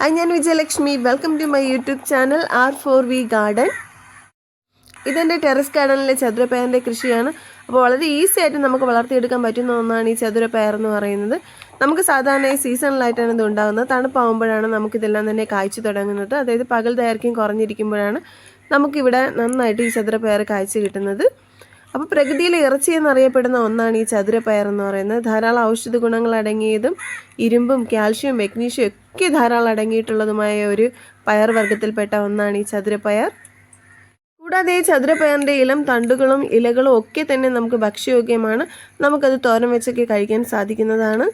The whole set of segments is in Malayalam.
ഹായ് ഞാൻ Vijayalakshmi. Welcome to my YouTube channel R for V garden ഇതെന്റെ ടെറസ് ഗാർഡനിലെ ചതുരപ്പയറിന്റെ കൃഷിയാണ്. അപ്പോൾ വളരെ ഈസി ആയിട്ട് നമുക്ക് വളർത്തിയെടുക്കാൻ പറ്റുന്ന ഒന്നാണ് ഈ ചതുരപ്പയർ എന്ന് പറയുന്നത്. നമുക്ക് സാധാരണ സീസണിലായിട്ടാണ് ഇത് ഉണ്ടാകുന്നത്. തണുപ്പാകുമ്പോഴാണ് നമുക്കിതെല്ലാം തന്നെ കായ്ച്ചു തുടങ്ങുന്നത്. അതായത് പകൽ ദൈർഘ്യം കുറഞ്ഞിരിക്കുമ്പോഴാണ് നമുക്കിവിടെ നന്നായിട്ട് ഈ ചതുരപ്പയർ കായ്ച്ചു കിട്ടുന്നത്. അപ്പോൾ പ്രകൃതിയിൽ ഇറച്ചി എന്നറിയപ്പെടുന്ന ഒന്നാണ് ഈ ചതുരപ്പയർ എന്ന് പറയുന്നത്. ധാരാളം ഔഷധ ഗുണങ്ങൾ അടങ്ങിയതും ഇരുമ്പും കാൽഷ്യവും മെഗ്നീഷ്യം ഒക്കെ ധാരാളം അടങ്ങിയിട്ടുള്ളതുമായ ഒരു പയർ വർഗത്തിൽപ്പെട്ട ഒന്നാണ് ഈ ചതുരപ്പയർ. കൂടാതെ ഈ ചതുരപ്പയറിന്റെ ഇളം തണ്ടുകളും ഇലകളും ഒക്കെ തന്നെ നമുക്ക് ഭക്ഷ്യയോഗ്യമാണ്. നമുക്കത് തോരൻ വെച്ചൊക്കെ കഴിക്കാൻ സാധിക്കുന്നതാണ്.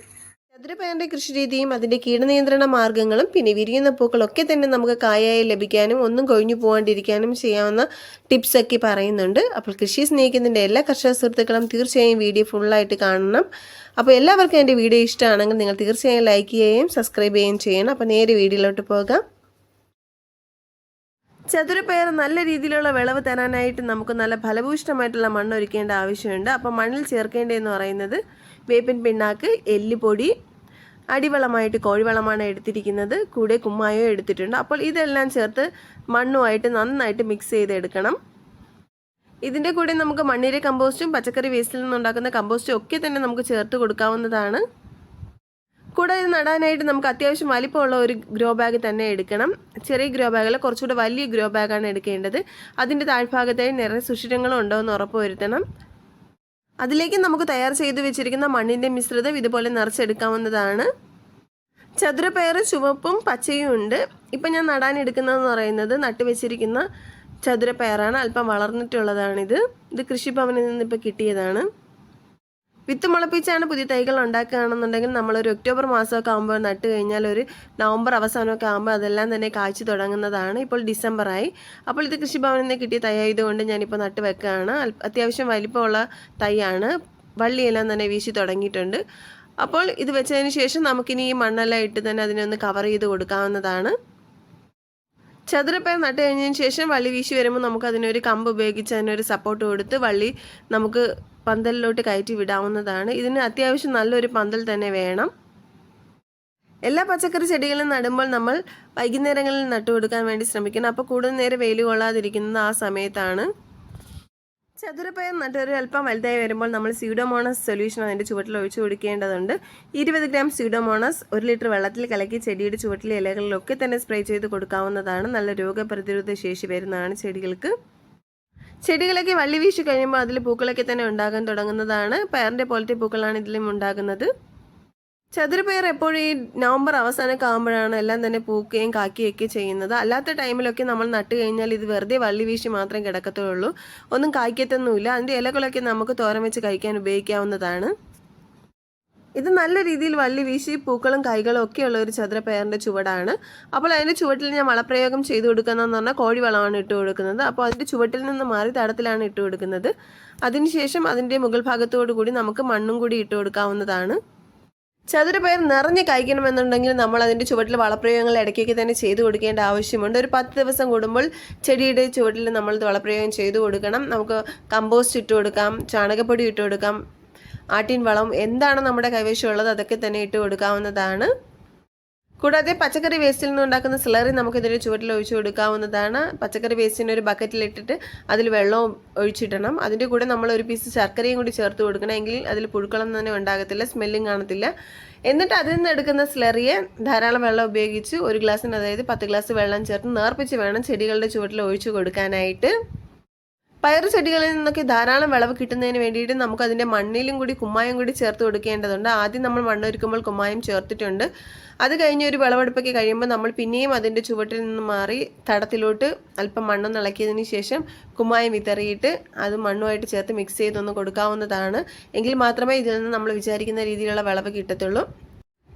ചതുരപ്പയറിന്റെ കൃഷിരീതിയും അതിന്റെ കീടനിയന്ത്രണ മാർഗങ്ങളും പിന്നെ വിരിയുന്ന പൂക്കളൊക്കെ തന്നെ നമുക്ക് കായായി ലഭിക്കാനും ഒന്നും കൊഴിഞ്ഞു പോകാണ്ടിരിക്കാനും ചെയ്യാവുന്ന ടിപ്സൊക്കെ പറയുന്നുണ്ട്. അപ്പോൾ കൃഷി സ്നേഹിക്കുന്നതിന്റെ എല്ലാ കർഷക സുഹൃത്തുക്കളും തീർച്ചയായും വീഡിയോ ഫുള്ളായിട്ട് കാണണം. അപ്പോൾ എല്ലാവർക്കും എന്റെ വീഡിയോ ഇഷ്ടമാണെങ്കിൽ നിങ്ങൾ തീർച്ചയായും ലൈക്ക് ചെയ്യുകയും സബ്സ്ക്രൈബ് ചെയ്യുകയും ചെയ്യണം. അപ്പോൾ നേരെ വീഡിയോയിലോട്ട് പോകാം. ചതുരപ്പയർ നല്ല രീതിയിലുള്ള വിളവ് തരാനായിട്ട് നമുക്ക് നല്ല ഫലഭൂഷ്ടമായിട്ടുള്ള മണ്ണ് ഒരുക്കേണ്ട ആവശ്യമുണ്ട്. അപ്പോൾ മണ്ണിൽ ചേർക്കേണ്ടതെന്ന് പറയുന്നത് വേപ്പിൻ പിണ്ണാക്ക് എല്ലുപൊടി അടിവളമായിട്ട് കോഴിവളമാണ് എടുത്തിരിക്കുന്നത്. കൂടെ കുമ്മായോ എടുത്തിട്ടുണ്ട്. അപ്പോൾ ഇതെല്ലാം ചേർത്ത് മണ്ണുമായിട്ട് നന്നായിട്ട് മിക്സ് ചെയ്തെടുക്കണം. ഇതിന്റെ കൂടെ നമുക്ക് മണ്ണിര കമ്പോസ്റ്റും പച്ചക്കറി വേസ്റ്റിൽ നിന്നുണ്ടാക്കുന്ന കമ്പോസ്റ്റും ഒക്കെ തന്നെ നമുക്ക് ചേർത്ത് കൊടുക്കാവുന്നതാണ്. കൂടെ ഇത് നടാനായിട്ട് നമുക്ക് അത്യാവശ്യം വലിപ്പമുള്ള ഒരു ഗ്രോ ബാഗ് തന്നെ എടുക്കണം. ചെറിയ ഗ്രോ ബാഗല്ല കുറച്ചുകൂടെ വലിയ ഗ്രോ ബാഗാണ് എടുക്കേണ്ടത്. അതിന്റെ താഴ്ഭാഗത്തായി നിറയെ സുഷിരങ്ങളും ഉണ്ടോ എന്ന് ഉറപ്പ് വരുത്തണം. അതിലേക്ക് നമുക്ക് തയ്യാർ ചെയ്ത് വെച്ചിരിക്കുന്ന മണ്ണിന്റെ മിശ്രിതം ഇതുപോലെ നിറച്ചെടുക്കാവുന്നതാണ്. ചതുരപ്പയർ ചുവപ്പും പച്ചയും ഉണ്ട്. ഇപ്പം ഞാൻ നടാൻ എടുക്കുന്നതെന്ന് പറയുന്നത് നട്ടുവെച്ചിരിക്കുന്ന ചതുരപ്പയറാണ്. അല്പം വളർന്നിട്ടുള്ളതാണിത്. ഇത് കൃഷിഭവനിൽ നിന്ന് ഇപ്പോൾ കിട്ടിയതാണ്. വിത്ത് മുളപ്പിച്ചാണ് പുതിയ തൈകൾ ഉണ്ടാക്കുകയാണെന്നുണ്ടെങ്കിൽ നമ്മളൊരു ഒക്ടോബർ മാസമൊക്കെ ആകുമ്പോൾ നട്ട് കഴിഞ്ഞാൽ ഒരു നവംബർ അവസാനമൊക്കെ ആകുമ്പോൾ അതെല്ലാം തന്നെ കാഴ്ച തുടങ്ങുന്നതാണ്. ഇപ്പോൾ ഡിസംബറായി. അപ്പോൾ ഇത് കൃഷിഭവനിൽ നിന്ന് കിട്ടിയ തൈ ആയതുകൊണ്ട് ഞാനിപ്പോൾ നട്ട് വെക്കുകയാണ്. അത്യാവശ്യം വലിപ്പമുള്ള തൈയാണ്. വള്ളിയെല്ലാം തന്നെ വീശി തുടങ്ങിയിട്ടുണ്ട്. അപ്പോൾ ഇത് വെച്ചതിന് ശേഷം നമുക്കിനി ഈ മണ്ണെല്ലാം ഇട്ട് തന്നെ അതിനെ ഒന്ന് കവർ ചെയ്ത് കൊടുക്കാവുന്നതാണ്. ചതുരപ്പയർ നട്ട് കഴിഞ്ഞതിന് ശേഷം വള്ളി വീശി വരുമ്പോൾ നമുക്ക് അതിനൊരു കമ്പ് ഉപയോഗിച്ച് അതിനൊരു സപ്പോർട്ട് കൊടുത്ത് വള്ളി നമുക്ക് പന്തലിലോട്ട് കയറ്റി വിടാവുന്നതാണ്. ഇതിന് അത്യാവശ്യം നല്ലൊരു പന്തൽ തന്നെ വേണം. എല്ലാ പച്ചക്കറി ചെടികളും നടുമ്പോൾ നമ്മൾ വൈകുന്നേരങ്ങളിൽ നട്ടുകൊടുക്കാൻ വേണ്ടി ശ്രമിക്കണം. അപ്പോൾ കൂടുതൽ നേരം വെയിൽ കൊള്ളാതിരിക്കുന്നത് ആ സമയത്താണ്. ചതുരപ്പയർ നട്ടൊരു അല്പം വലുതായി വരുമ്പോൾ നമ്മൾ സ്യൂഡോമോണസ് സൊല്യൂഷൻ അതിന്റെ ചുവട്ടിൽ ഒഴിച്ചു കൊടുക്കേണ്ടതുണ്ട്. ഇരുപത് ഗ്രാം സ്യൂഡോമോണസ് ഒരു ലിറ്റർ വെള്ളത്തിൽ കലക്കി ചെടിയുടെ ചുവട്ടിലെ ഇലകളിലൊക്കെ തന്നെ സ്പ്രേ ചെയ്ത് കൊടുക്കാവുന്നതാണ്. നല്ല രോഗപ്രതിരോധ ശേഷി വരുന്നതാണ് ചെടികൾക്ക്. ചെടികളൊക്കെ വള്ളി വീശി കഴിയുമ്പോൾ അതിൽ പൂക്കളൊക്കെ തന്നെ ഉണ്ടാകാൻ തുടങ്ങുന്നതാണ്. പയറിന്റെ പോലത്തെ പൂക്കളാണ് ഇതിലും ഉണ്ടാകുന്നത്. ചതുരപ്പയർ എപ്പോഴും ഈ നവംബർ അവസാനമൊക്കെ ആകുമ്പോഴാണ് എല്ലാം തന്നെ പൂക്കുകയും കാക്കുകയൊക്കെ ചെയ്യുന്നത്. അല്ലാത്ത ടൈമിലൊക്കെ നമ്മൾ നട്ട് കഴിഞ്ഞാൽ ഇത് വെറുതെ വള്ളി വീശി മാത്രം കിടക്കത്തുള്ളൂ. ഒന്നും കായ്ക്കത്തൊന്നുമില്ല. അതിന്റെ ഇലകളൊക്കെ നമുക്ക് തോരം വെച്ച് കഴിക്കാൻ ഉപയോഗിക്കാവുന്നതാണ്. ഇത് നല്ല രീതിയിൽ വള്ളി വീശി പൂക്കളും കൈകളും ഒക്കെ ഉള്ള ഒരു ചതുരപ്പയറിന്റെ ചുവടാണ്. അപ്പോൾ അതിന്റെ ചുവട്ടിൽ ഞാൻ വളപ്രയോഗം ചെയ്തു കൊടുക്കുന്നതെന്ന് പറഞ്ഞാൽ കോഴി വളമാണ് ഇട്ട് കൊടുക്കുന്നത്. അപ്പോൾ അതിന്റെ ചുവട്ടിൽ നിന്ന് മാറി തടത്തിലാണ് ഇട്ട് കൊടുക്കുന്നത്. അതിനുശേഷം അതിന്റെ മുകൾ ഭാഗത്തോടു കൂടി നമുക്ക് മണ്ണും കൂടി ഇട്ട് കൊടുക്കാവുന്നതാണ്. ചതുരപ്പയർ നിറഞ്ഞ് കഴിക്കണമെന്നുണ്ടെങ്കിൽ നമ്മൾ അതിന്റെ ചുവട്ടിൽ വളപ്രയോഗങ്ങൾ ഇടയ്ക്കൊക്കെ തന്നെ ചെയ്തു കൊടുക്കേണ്ട ആവശ്യമുണ്ട്. ഒരു പത്ത് ദിവസം കൂടുമ്പോൾ ചെടിയുടെ ചുവട്ടിൽ നമ്മൾ വളപ്രയോഗം ചെയ്തു കൊടുക്കണം. നമുക്ക് കമ്പോസ്റ്റ് ഇട്ട് കൊടുക്കാം ചാണകപ്പൊടി ഇട്ട് കൊടുക്കാം ആട്ടിൻ വളം എന്താണ് നമ്മുടെ കൈവശമുള്ളത് അതൊക്കെ തന്നെ ഇട്ട് കൊടുക്കാവുന്നതാണ്. കൂടാതെ പച്ചക്കറി വേസ്റ്റിൽ നിന്ന് ഉണ്ടാക്കുന്ന സ്ലറി നമുക്കിതിന്റെ ചുവട്ടിൽ ഒഴിച്ചു കൊടുക്കാവുന്നതാണ്. പച്ചക്കറി വേസ്റ്റിന് ഒരു ബക്കറ്റിലിട്ടിട്ട് അതിൽ വെള്ളവും ഒഴിച്ചിടണം. അതിന്റെ കൂടെ നമ്മൾ ഒരു പീസ് ശർക്കരയും കൂടി ചേർത്ത് കൊടുക്കണം എങ്കിൽ അതിൽ പുഴുക്കളൊന്നും തന്നെ ഉണ്ടാകത്തില്ല സ്മെല്ലും കാണത്തില്ല. എന്നിട്ട് അതിൽ നിന്ന് എടുക്കുന്ന സ്ലറിയെ ധാരാളം വെള്ളം ഉപയോഗിച്ച് ഒരു ഗ്ലാസ്സിന് അതായത് പത്ത് ഗ്ലാസ് വെള്ളം ചേർത്ത് നേർപ്പിച്ച് വേണം ചെടികളുടെ ചുവട്ടിൽ ഒഴിച്ചു കൊടുക്കാനായിട്ട്. പയർ ചെടികളിൽ നിന്നൊക്കെ ധാരാളം വിളവ് കിട്ടുന്നതിന് വേണ്ടിയിട്ട് നമുക്ക് അതിന്റെ മണ്ണിലും കൂടി കുമ്മായം കൂടി ചേർത്ത് കൊടുക്കേണ്ടതുണ്ട്. ആദ്യം നമ്മൾ മണ്ണൊരുക്കുമ്പോൾ കുമ്മായം ചേർത്തിട്ടുണ്ട്. അത് കഴിഞ്ഞ് ഒരു വിളവെടുപ്പൊക്കെ കഴിയുമ്പോൾ നമ്മൾ പിന്നെയും അതിന്റെ ചുവട്ടിൽ നിന്ന് മാറി തടത്തിലോട്ട് അല്പം മണ്ണ് ഇളക്കിയതിന് ശേഷം കുമ്മായം വിതറിയിട്ട് അത് മണ്ണുമായിട്ട് ചേർത്ത് മിക്സ് ചെയ്തൊന്ന് കൊടുക്കാവുന്നതാണ്. എങ്കിൽ മാത്രമേ ഇതിൽ നിന്ന് നമ്മൾ വിചാരിക്കുന്ന രീതിയിലുള്ള വിളവ് കിട്ടത്തുള്ളൂ.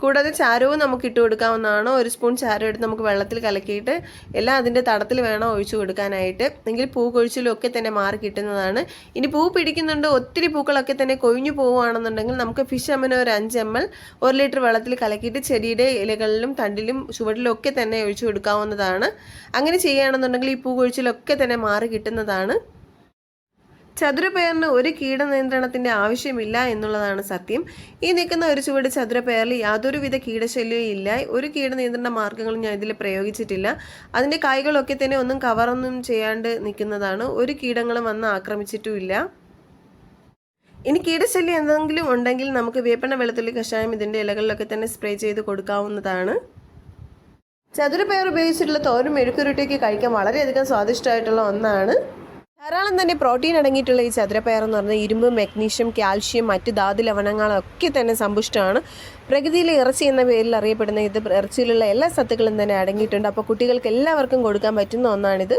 കൂടാതെ ചാരവും നമുക്ക് ഇട്ട് കൊടുക്കാവുന്നതാണ്. ഒരു സ്പൂൺ ചാരം എടുത്ത് നമുക്ക് വെള്ളത്തിൽ കലക്കിയിട്ട് എല്ലാം അതിന്റെ തടത്തിൽ വേണം ഒഴിച്ചു കൊടുക്കാനായിട്ട്. എങ്കിൽ പൂ കൊഴിച്ചിലും ഒക്കെ തന്നെ മാറി കിട്ടുന്നതാണ്. ഇനി പൂ പിടിക്കുന്നുണ്ട്. ഒത്തിരി പൂക്കളൊക്കെ തന്നെ കൊഴിഞ്ഞു പോവുകയാണെന്നുണ്ടെങ്കിൽ നമുക്ക് ഫിഷ് അമ്മന ഒരു അഞ്ച് എം എൽ ഒരു ലിറ്റർ വെള്ളത്തിൽ കലക്കിയിട്ട് ചെടിയുടെ ഇലകളിലും തണ്ടിലും ചുവട്ടിലും ഒക്കെ തന്നെ ഒഴിച്ചു കൊടുക്കാവുന്നതാണ്. അങ്ങനെ ചെയ്യുകയാണെന്നുണ്ടെങ്കിൽ ഈ പൂ കൊഴിച്ചിലൊക്കെ തന്നെ മാറി കിട്ടുന്നതാണ്. ചതുരപ്പയറിന് ഒരു കീടനിയന്ത്രണത്തിന്റെ ആവശ്യമില്ല എന്നുള്ളതാണ് സത്യം. ഈ നിൽക്കുന്ന ഒരു ചുവട് ചതുരപ്പയറിൽ യാതൊരുവിധ കീടശല്യവും ഇല്ല. ഒരു കീടനിയന്ത്രണ മാർഗങ്ങളും ഞാൻ ഇതിൽ പ്രയോഗിച്ചിട്ടില്ല. അതിന്റെ കായ്കളൊക്കെ തന്നെ ഒന്നും കവറൊന്നും ചെയ്യാണ്ട് നിൽക്കുന്നതാണ്. ഒരു കീടങ്ങളും വന്ന് ആക്രമിച്ചിട്ടുമില്ല. ഇനി കീടശല്യം എന്തെങ്കിലും ഉണ്ടെങ്കിൽ നമുക്ക് വേപ്പണ വെളുത്തുള്ളി കഷായം ഇതിന്റെ ഇലകളിലൊക്കെ തന്നെ സ്പ്രേ ചെയ്ത് കൊടുക്കാവുന്നതാണ്. ചതുരപ്പയർ ഉപയോഗിച്ചിട്ടുള്ള തോരും മെഴുക്കുരുട്ടിയൊക്കെ കഴിക്കാൻ വളരെയധികം സ്വാദിഷ്ടമായിട്ടുള്ള ഒന്നാണ്. ധാരാളം തന്നെ പ്രോട്ടീൻ അടങ്ങിയിട്ടുള്ള ഈ ചതുരപ്പയർ എന്ന് പറഞ്ഞാൽ ഇരുമ്പ് മഗ്നീഷ്യം കാൽഷ്യം മറ്റ് ധാതു ലവണങ്ങളൊക്കെ തന്നെ സമ്പുഷ്ടമാണ്. പ്രകൃതിയിലെ ഇറച്ചി എന്ന പേരിൽ അറിയപ്പെടുന്ന ഇത് ഇറച്ചിയിലുള്ള എല്ലാ സത്തുക്കളും തന്നെ അടങ്ങിയിട്ടുണ്ട്. അപ്പോൾ കുട്ടികൾക്ക് എല്ലാവർക്കും കൊടുക്കാൻ പറ്റുന്ന ഒന്നാണിത്.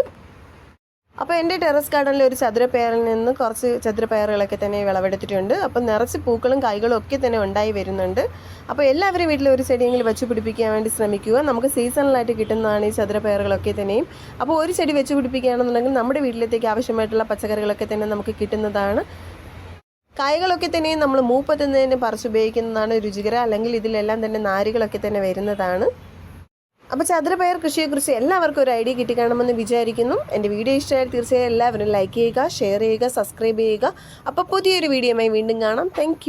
അപ്പോൾ എന്റെ ടെറസ് ഗാർഡനിൽ ഒരു ചതുരപ്പയറിൽ നിന്ന് കുറച്ച് ചതുരപ്പയറുകളൊക്കെ തന്നെ വിളവെടുത്തിട്ടുണ്ട്. അപ്പോൾ നിറച്ച് പൂക്കളും കായ്കളും ഒക്കെ തന്നെ ഉണ്ടായി വരുന്നുണ്ട്. അപ്പോൾ എല്ലാവരും വീട്ടിൽ ഒരു ചെടിയെങ്കിലും വെച്ച് പിടിപ്പിക്കാൻ വേണ്ടി ശ്രമിക്കുക. നമുക്ക് സീസണലായിട്ട് കിട്ടുന്നതാണ് ഈ ചതുരപ്പയറുകളൊക്കെ തന്നെയും. അപ്പോൾ ഒരു ചെടി വെച്ച് പിടിപ്പിക്കുകയാണെന്നുണ്ടെങ്കിൽ നമ്മുടെ വീട്ടിലത്തേക്ക് ആവശ്യമായിട്ടുള്ള പച്ചക്കറികളൊക്കെ തന്നെ നമുക്ക് കിട്ടുന്നതാണ്. കായകളൊക്കെ തന്നെ നമ്മൾ മൂപ്പത്തുന്നതിന് പറിച്ചുപയോഗിക്കുന്നതാണ് രുചികര. അല്ലെങ്കിൽ ഇതിലെല്ലാം തന്നെ നാരുകളൊക്കെ തന്നെ വരുന്നതാണ്. അപ്പോൾ ചതുരപയർ കൃഷിയെക്കുറിച്ച് എല്ലാവർക്കും ഒരു ഐഡിയ കിട്ടിക്കാണുമെന്ന് വിചാരിക്കുന്നു. എന്റെ വീഡിയോ ഇഷ്ടമായാൽ തീർച്ചയായും എല്ലാവരും ലൈക്ക് ചെയ്യുക ഷെയർ ചെയ്യുക സബ്സ്ക്രൈബ് ചെയ്യുക. അപ്പോൾ പുതിയൊരു വീഡിയോയുമായി വീണ്ടും കാണാം. താങ്ക്